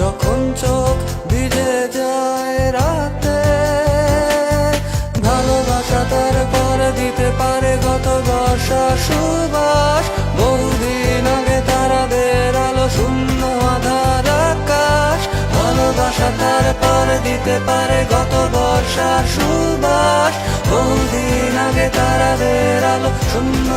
যখন চোখ ভিজে যায় রাতে, ভালোবাসা তার পর দিতে পারে গত বর্ষা সুবাস। বহুদিন আগে তারাদের আলো শূন্য আধার আকাশ। ভালোবাসা তার পর দিতে পারে গত বর্ষার সুবাস। বহুদিন আগে তারাদের আলো শূন্য